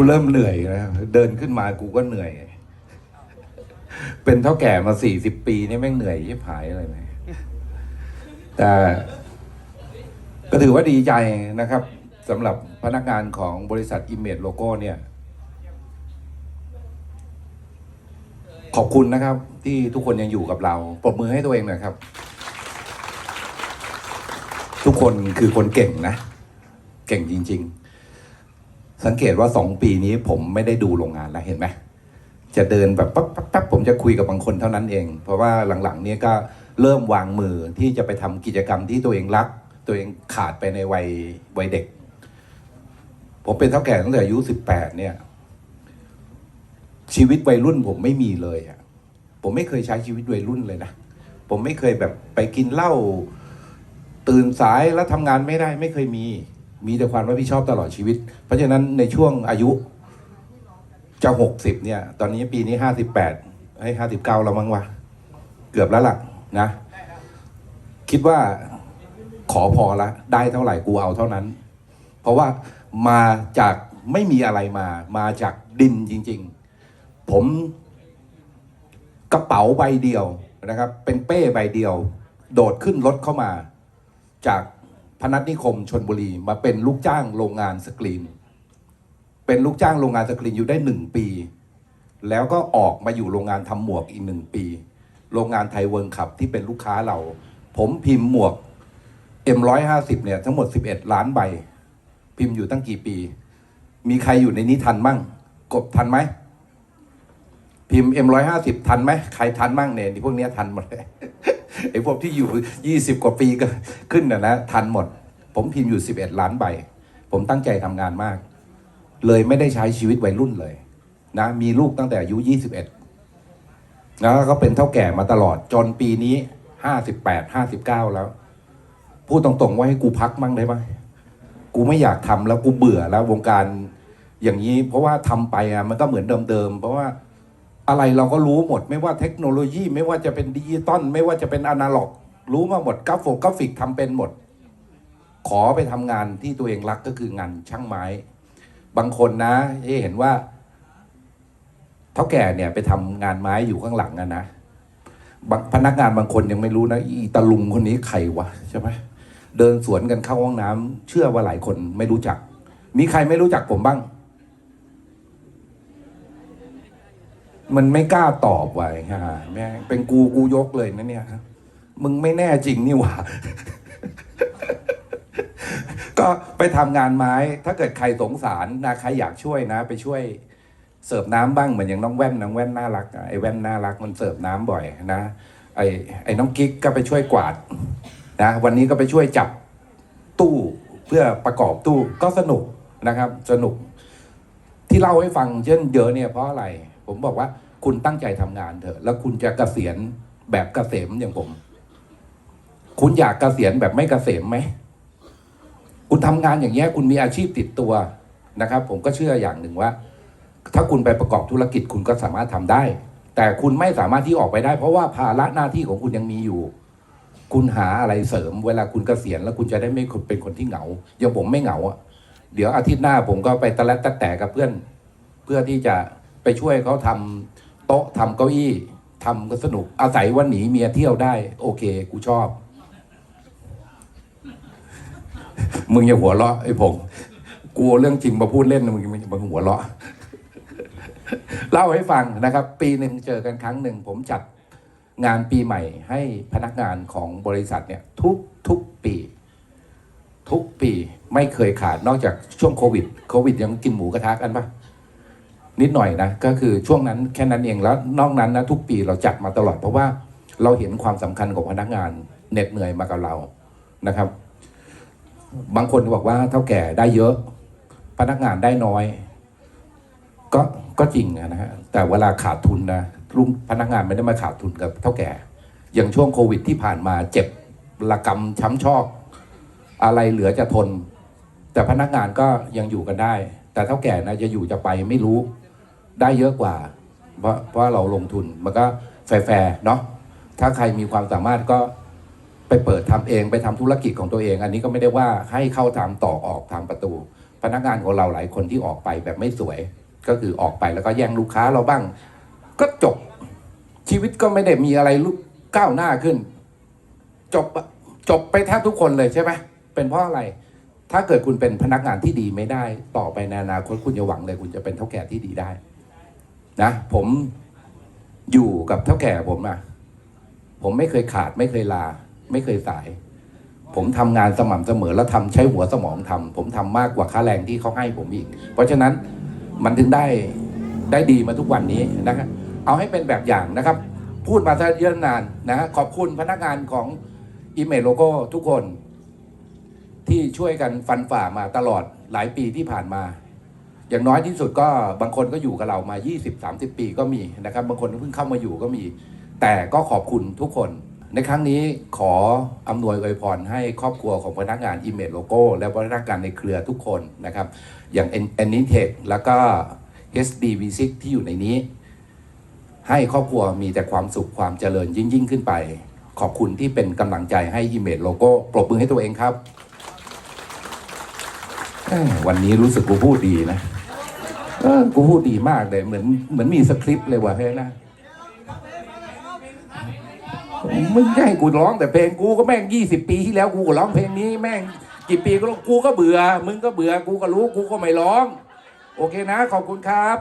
กูเริ่มเหนื่อยแล้วเดินขึ้นมากูก็เหนื่อย เป็นเท่าแก่มาสี่สิบปีนี่แม่งเหนื่อยยิบหายอะไรไหมแต่ก็ถือว่าดีใจนะครับสำหรับพนักงานของบริษัท Image Logo เนี่ย ขอบคุณนะครับ ที่ทุกคนยังอยู่กับเราปรบมือให้ตัวเองหน่อยครับ ทุกคนคือคนเก่งนะ เก่งจริง ๆ สังเกตว่าสองปีนี้ผมไม่ได้ดูโรงงานแล้วเห็นไหมจะเดินแบบปั๊บปั๊บผมจะคุยกับบางคนเท่านั้นเอง เพราะว่าหลังๆนี้ก็เริ่มวางมือที่จะไปทำกิจกรรมที่ตัวเองรัก ตัวเองขาดไปในวัยวัยเด็ก ผมเป็นเท่าแก่ตั้งแต่อายุสิบแปดเนี่ย ชีวิตวัยรุ่นผมไม่มีเลยอะผมไม่เคยใช้ชีวิตวัยรุ่นเลยนะผมไม่เคยแบบไปกินเหล้าตื่นสายแล้วทำงานไม่ได้ไม่เคยมี มีแต่ความรับผิดชอบตลอดชีวิต เพราะฉะนั้นในช่วงอายุจะหกสิบเนี่ย ตอนนี้ปีนี้ห้าสิบแปดให้ห้าสิบเก้าแล้วมั้งวะ เกือบแล้วล่ะนะ คิดว่าขอพอละ ได้เท่าไหร่กูเอาเท่านั้น เพราะว่ามาจากไม่มีอะไรมา มาจากดินจริง ๆ ผมกระเป๋าใบเดียวนะครับ เป็นเป้ใบเดียว โดดขึ้นรถเข้ามา จาก พนัสนิคมชนบุรีมาเป็นลูกจ้างโรงงานสกรีน เป็นลูกจ้างโรงงานสกรีนอยู่ได้หนึ่งปี แล้วก็ออกมาอยู่โรงงานทำหมวกอีกหนึ่งปี โรงงานไทยเวิร์ขับที่เป็นลูกค้าเรา ผมพิมพ์หมวก M150 เนี่ยทั้งหมด 11 ล้านใบ พิมพ์อยู่ตั้งกี่ปี มีใครอยู่ในนี้ทันมั่ง กบทันไหมพิมพ์ M150 ทันไหมใครทันมั่งเนี่ยพวกเนี้ยทันหมดเลย ไอ้พวกที่อยู่ 20 กว่าปีก็ขึ้นนะนะทันหมด ผมพิมพ์อยู่ 11 ล้านใบ ผมตั้งใจทำงานมาก เลยไม่ได้ใช้ชีวิตวัยรุ่นเลยนะมีลูกตั้งแต่อายุ 21แล้วก็เป็นเท่าแก่มาตลอดจนปีนี้ 58 59 แล้ว พูดตรงๆว่าให้กูพักมั่งได้ไหมกูไม่อยากทำแล้วกูเบื่อแล้ววงการอย่างนี้ เพราะว่าทำไปอะมันก็เหมือนเดิมๆเพราะว่า อะไรเราก็รู้หมด ไม่ว่าเทคโนโลยี ไม่ว่าจะเป็นดิจิตอลไม่ว่าจะเป็นอนาล็อก รู้มาหมดกราฟโฟกราฟิกทำเป็นหมด ขอไปทำงานที่ตัวเองรักก็คืองานช่างไม้ บางคนนะที่เห็นว่าเท่าแก่เนี่ยไปทำงานไม้อยู่ข้างหลังอะนะพนักงานบางคนยังไม่รู้นะอีตาลุงคนนี้ใครวะใช่ไหมเดินสวนกันเข้าห้องน้ำเชื่อว่าหลายคนไม่รู้จัก มีใครไม่รู้จักผมบ้าง มันไม่กล้าตอบไว้ฮะแม่เป็นกูกูยกเลยนะเนี่ยมึงไม่แน่จริงนี่หว่า ก็ไปทำงานไม้ ถ้าเกิดใครสงสารนะใครอยากช่วยนะ ไปช่วยเสิร์ฟน้ำบ้างเหมือนอย่างน้องแว่นน้องแว่นน่ารักไอ้แว่นน่ารักมันเสิร์ฟน้ำบ่อยนะไอ้ไอ้น้องกิ๊กก็ไปช่วยกวาดนะวันนี้ก็ไปช่วยจับตู้เพื่อประกอบตู้ก็สนุกนะครับ สนุกที่เล่าให้ฟังเช่นเยอะเนี่ยเพราะอะไร ผมบอกว่าคุณตั้งใจทำงานเถอะ แล้วคุณจะเกษียณแบบเกษมอย่างผม คุณอยากเกษียณแบบไม่เกษมไหม คุณทำงานอย่างเงี้ย คุณมีอาชีพติดตัวนะครับ ผมก็เชื่ออย่างหนึ่งว่า ถ้าคุณไปประกอบธุรกิจคุณก็สามารถทำได้ แต่คุณไม่สามารถที่ออกไปได้ เพราะว่าภาระหน้าที่ของคุณยังมีอยู่ คุณหาอะไรเสริม เวลาคุณเกษียณแล้วคุณจะได้ไม่เป็นคนที่เหงาอย่างผมไม่เหงาอะเดี๋ยวอาทิตย์หน้าผมก็ไปตะและตะแต่กับเพื่อน เพื่อที่จะ ไปช่วยเขาทำโต๊ะทำเก้าอี้ทำก็สนุกอาศัยว่าหนีเมียเที่ยวได้ โอเค กูชอบ มึงอย่าหัวเราะไอ้ผมกลัวเรื่องจริงมาพูดเล่นนะมึงมึงอย่ามาหัวเราะเล่าให้ฟังนะครับ ปีหนึ่งเจอกันครั้งหนึ่ง ผมจัดงานปีใหม่ ให้พนักงานของบริษัทเนี่ย ทุกทุกปี ทุกปีไม่เคยขาดนอกจากช่วงโควิด โควิดยังกินหมูกระทะกันปะ นิดหน่อยนะก็คือช่วงนั้นแค่นั้นเองแล้วนอกนั้นนะทุกปีเราจัดมาตลอด เพราะว่าเราเห็นความสำคัญของพนักงานเหน็ดเหนื่อยมากับเรานะครับ บางคนบอกว่าเท่าแก่ได้เยอะ พนักงานได้น้อย ก็ก็จริงนะฮะแต่เวลาขาดทุนนะลุงพนักงานไม่ได้มาขาดทุนกับเท่าแก่ อย่างช่วงโควิดที่ผ่านมาเจ็บระกำช้ำชอก อะไรเหลือจะทน แต่พนักงานก็ยังอยู่กันได้ แต่เท่าแก่นะจะอยู่จะไปไม่รู้ ได้เยอะกว่า เพราะเพราะเราลงทุนมันก็แฟร์ๆเนาะถ้าใครมีความสามารถก็ไปเปิดทำเองไปทำธุรกิจของตัวเอง อันนี้ก็ไม่ได้ว่าให้เข้าทำต่อออกทำประตู พนักงานของเราหลายคนที่ออกไปแบบไม่สวย ก็คือออกไปแล้วก็แย่งลูกค้าเราบ้าง ก็จบชีวิตก็ไม่ได้มีอะไรลุกก้าวหน้าขึ้น จบจบไปแทบทุกคนเลยใช่ไหมเป็นเพราะอะไร ถ้าเกิดคุณเป็นพนักงานที่ดีไม่ได้ ต่อไปในอนาคตคุณจะหวังเลย คุณจะเป็นเท่าแก่ที่ดีได้ นะผมอยู่กับเท่าแก่ผมอะผมไม่เคยขาดไม่เคยลา ไม่เคยสาย ผมทำงานสม่ำเสมอแล้วทำใช้หัวสมองทำผมทำมากกว่าค่าแรงที่เขาให้ผมอีก เพราะฉะนั้นมันถึงได้ได้ดีมาทุกวันนี้นะครับเอาให้เป็นแบบอย่างนะครับ พูดมาซะเยอะนานนะฮะขอบคุณพนักงานของอีเมลโลโก้ทุกคน ที่ช่วยกันฟันฝ่ามาตลอดหลายปีที่ผ่านมา อย่างน้อยที่สุดก็บางคนก็อยู่กับเรามา 20-30 ปีก็มีนะครับ บางคนเพิ่งเข้ามาอยู่ก็มี แต่ก็ขอบคุณทุกคน ในครั้งนี้ขออำนวยอวยพรให้ครอบครัวของพนักงานอีเมลโลโก้และพนักงานในเครือทุกคนนะครับ อย่าง a n i t e c h แล้วก็ HDV6 ที่อยู่ในนี้ ให้ครอบครัวมีแต่ความสุขความเจริญยิ่งยิ่งขึ้นไป ขอบคุณที่เป็นกำลังใจให้อีเมลโลโก้ปรบมือให้ตัวเองครับ วันนี้รู้สึกกูพูดดีนะ เออกูพูดดีมากเลย เหมือนเหมือนมีสคริปต์เลยว่ะเฮ้ยนะมึงจะให้กูร้องแต่เพลงกูก็แม่งยี่สิบปีที่แล้วกูก็ร้องเพลงนี้แม่งกี่ปีก็ร้องกูก็เบื่อ มึงก็เบื่อ กูก็รู้กูก็ไม่ร้อง โอเคนะ ขอบคุณครับ